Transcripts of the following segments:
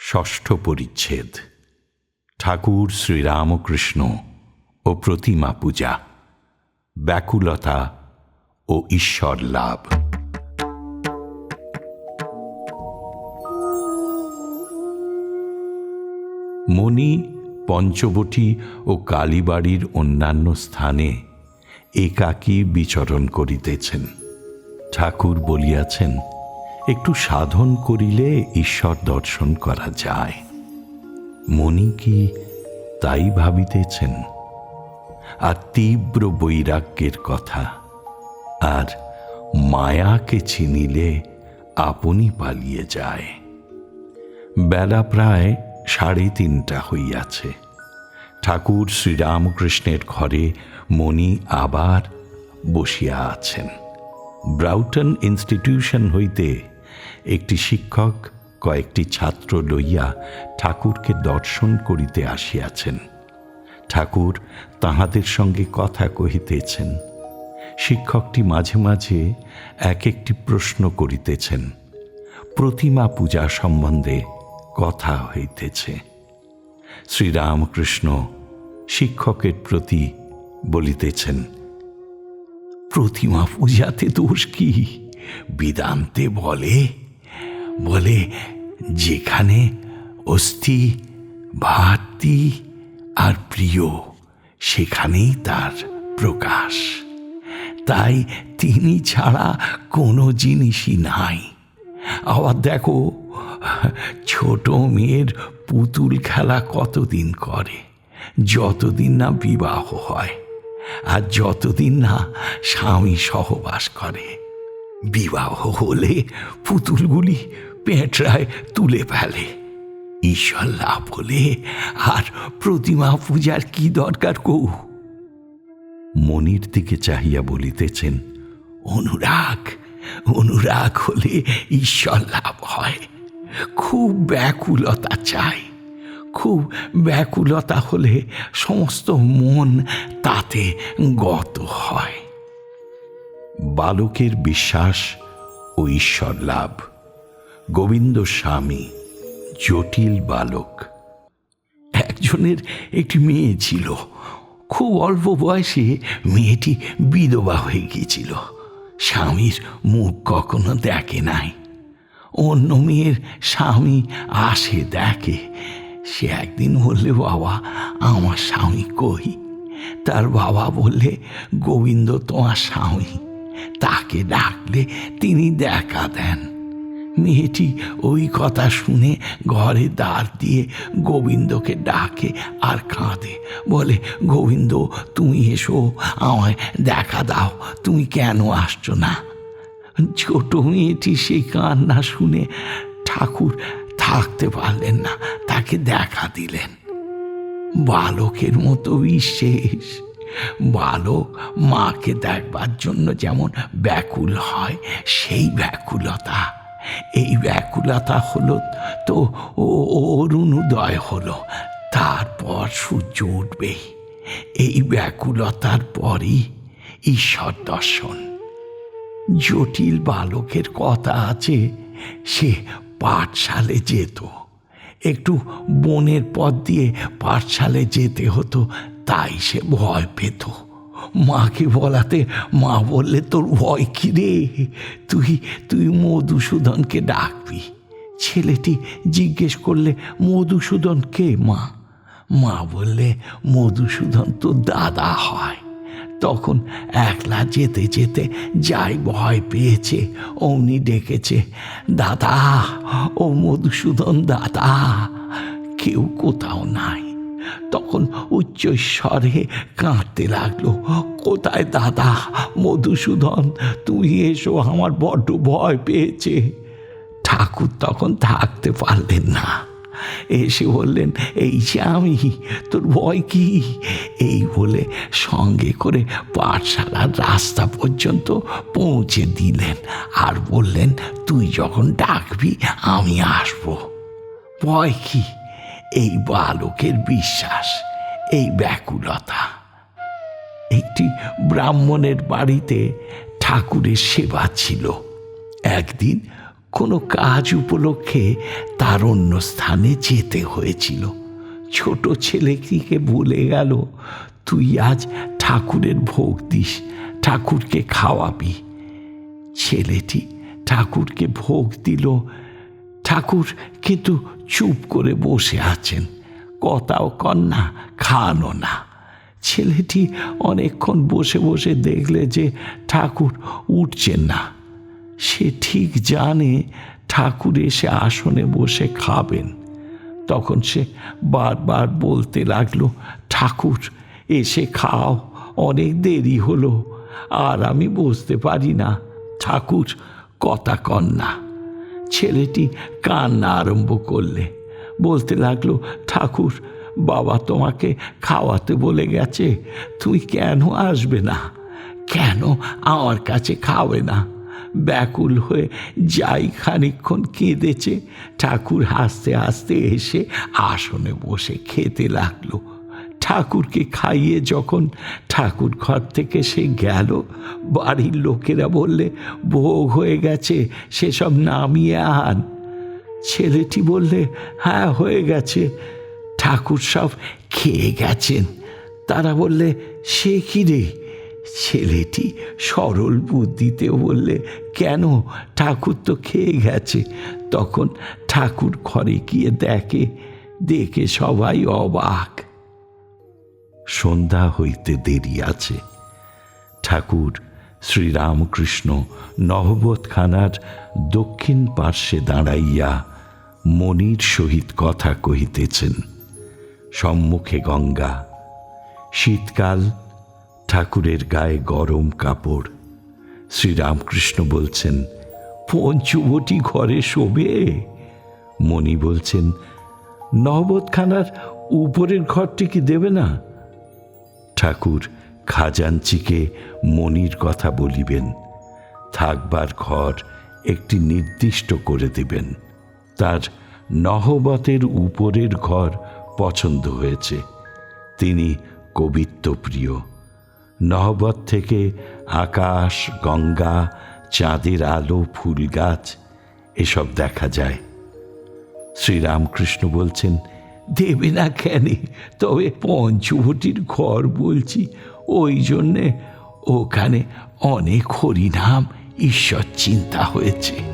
ষষ্ঠ পরিচ্ছেদ। ঠাকুর শ্রীরামকৃষ্ণ ও প্রতিমা পূজা। ব্যাকুলতা ও ঈশ্বর লাভ। মণি পঞ্চবটী ও কালীবাড়ির অন্যান্য স্থানে একাকী বিচরণ করিতেছেন। ঠাকুর বলিয়াছেন, একটু সাধন করিলে ঈশ্বর দর্শন করা যায়। মনি কি তাই ভাবিতেছেন? আর তীব্র বৈরাগ্যের কথা, আর মায়াকে চিনিলে আপনি পালিয়ে যায়। বেলা প্রায় সাড়ে তিনটা হইয়াছে। ঠাকুর শ্রীরামকৃষ্ণের ঘরে মণি আবার বসিয়া আছেন। ব্রাউটন ইনস্টিটিউশন হইতে একটি শিক্ষক কয়েকটি ছাত্র লইয়া ঠাকুরকে দর্শন করিতে আসিয়াছেন। ঠাকুর তাহাদের সঙ্গে কথা কহিতেছেন। শিক্ষকটি মাঝে মাঝে এক একটি প্রশ্ন করিতেছেন। প্রতিমা পূজা সম্বন্ধে কথা হইতেছে। শ্রীরামকৃষ্ণ শিক্ষকের প্রতি বলিতেছেন, প্রতিমা পূজাতে দোষ কি? বেদান্তে বলে বলে যেখানে অস্থি ভাতি আর প্রিয়, সেখানেই তার প্রকাশ। তাই তিনি ছাড়া কোনো জিনিসই নাই। আবার দেখো ছোট মেয়ের পুতুল খেলা কতদিন করে? যতদিন না বিবাহ হয় আর যতদিন না স্বামী সহবাস করে। বিবাহ হলে পুতুলগুলি পেঁটরায় তুলে ফেলে। ঈশ্বর লাভ হলে আর প্রতিমা পূজার কি দরকার কৌ মনির দিকে চাহিয়া বলিতেছেন, অনুরাগ অনুরাগ হলে ঈশ্বর লাভ হয়। খুব ব্যাকুলতা চাই। খুব ব্যাকুলতা হলে সমস্ত মন তাতে গত হয়। বালকের বিশ্বাস ও ঈশ্বর লাভ। গোবিন্দ স্বামী, জটিল বালক। একজনের একটি মেয়ে ছিল। খুব অল্প বয়সে মেয়েটি বিধবা হয়ে গিয়েছিল। স্বামীর মুখ কখনো দেখে নাই। অন্য মেয়ের স্বামী আসে, দেখে। সে একদিন বললে, বাবা, আমার স্বামী কই? তার বাবা বললে, গোবিন্দ তোমার স্বামী। তাকে ডাকলে তিনি দেখা দেন। মেয়েটি ওই কথা শুনে ঘরে দাঁড় দিয়ে গোবিন্দকে ডাকে আর কাঁদে। বলে, গোবিন্দ, তুমি এসো, আমায় দেখা দাও। তুমি কেন আসছো না? ছোট মেয়েটি সেই কান্না শুনে ঠাকুর থাকতে পারলেন না, তাকে দেখা দিলেন। বালকের মতো বিশেষ। বালক মাকে দেখবার জন্য যেমন ব্যাকুল হয়, সেই ব্যাকুলতা। এই ব্যাকুলতা হলো তো অরুণোদয় হলো, তারপর সূর্য উঠবে এই ব্যাকুলতার পরই ঈশ্বর দর্শন। জটিল বালকের কথা আছে, সে পাঠশালে যেত। একটু বনের পথ দিয়ে পাঠশালে যেতে হতো, তাই সে ভয় পেত। মাকে বলাতে, মা বললে, তোর ভয় কি রে? তুই তুই মধুসূদনকে ডাকবি। ছেলেটি জিজ্ঞেস করলে, মধুসূদন কে মা? মা বললে, মধুসূদন তো দাদা হয়। তখন একলা যেতে যেতে যাই ভয় পেয়েছে, অমনি ডেকেছে, দাদা, ও মধুসূদন দাদা, কেউ কোথাও নাই। তখন উচ্চস্বরে কাঁদতে লাগল, কোথায় দাদা, মধুসূদন তুই এসো, আমার বড্ড ভয় পেয়েছে। ঠাকুর তখন থাকতে পারলেন না। এসে বললেন, এই যে আমি, তোর ভয় কি? এই বলে সঙ্গে করে পাঠশালার রাস্তা পর্যন্ত পৌঁছে দিলেন আর বললেন, তুই যখন ডাকবি, আমি আসব। ভয় কি? এই বালকের বিশ্বাস, এই ব্যাকুলতা। একটি ব্রাহ্মণের বাড়িতে ঠাকুরের সেবা ছিল। একদিন কোনো কাজ উপলক্ষে তার অন্য স্থানে যেতে হয়েছিল। ছোট ছেলেটিকে বলে গেল, তুই আজ ঠাকুরের ভোগ দিস, ঠাকুরকে খাওয়াবি। ছেলেটি ঠাকুরকে ভোগ দিল। ঠাকুর কিন্তু চুপ করে বসে আছেন। কথাও কন্যা খানো না। ছেলেটি অনেকক্ষণ বসে বসে দেখলে যে ঠাকুর উঠছেন না। সে ঠিক জানে ঠাকুর এসে আসনে বসে খাবেন। তখন সে বারবার বলতে লাগল, ঠাকুর, এসে খাও, অনেক দেরি হলো, আর আমি বসতে পারি না। ঠাকুর, কথা কন্যা ছেলেটি কান্না আরম্ভ করলে। বলতে লাগল, ঠাকুর, বাবা তোমাকে খাওয়াতে বলে গেছে তুই কেন আসবে না? কেন আমার কাছে খাবে না? ব্যাকুল হয়ে যাই খানিক্ষণ কেঁদেছে। ঠাকুর হাসতে হাসতে এসে আসনে বসে খেতে লাগল। ঠাকুরকে খাইয়ে যখন ঠাকুর ঘর থেকে সে গেল, বাড়ির লোকেরা বললে, ভোগ হয়ে গেছে, সেসব নামিয়ে আন। ছেলেটি বললে হ্যাঁ হয়ে গেছে। ঠাকুর সব খেয়ে গেছেন। তারা বললে, সে কি রে? ছেলেটি সরল বুদ্ধিতে বললে, কেন? ঠাকুর তো খেয়ে গেছে। তখন ঠাকুর ঘরে গিয়ে দেখে দেখে সবাই অবাক। সন্ধ্যা হইতে দেরি আছে। ঠাকুর শ্রীরামকৃষ্ণ নহবতখানার দক্ষিণ পার্শ্বে দাঁড়াইয়া মনির সহিত কথা কহিতেছেন, সম্মুখে গঙ্গা, শীতকাল ঠাকুরের গায়ে গরম কাপড়। শ্রীরামকৃষ্ণ বলছেন পঞ্চবটি ঘরে শোবে? মণি বলছেন নহবতখানার উপরের ঘরটি কি দেবে না? ঠাকুর খাজাঞ্চিকে মনির কথা বলিবেন। থাকবার ঘর একটি নির্দিষ্ট করে দিবেন। তার নহবতের উপরের ঘর পছন্দ হয়েছে। তিনি কবিত্বপ্রিয়। নহবত থেকে আকাশ, গঙ্গা, চাঁদের আলো, ফুল গাছ, এসব দেখা যায়। শ্রীরামকৃষ্ণ বলছেন, দেবে না কেন? তবে পঞ্চবটির ঘর বলছি। ওই জন্যে ওখানে অনেক হরিনাম, ঈশ্বর চিন্তা হয়েছে।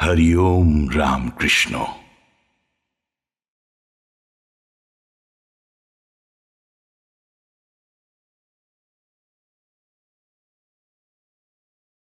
हरिओम राम कृष्णो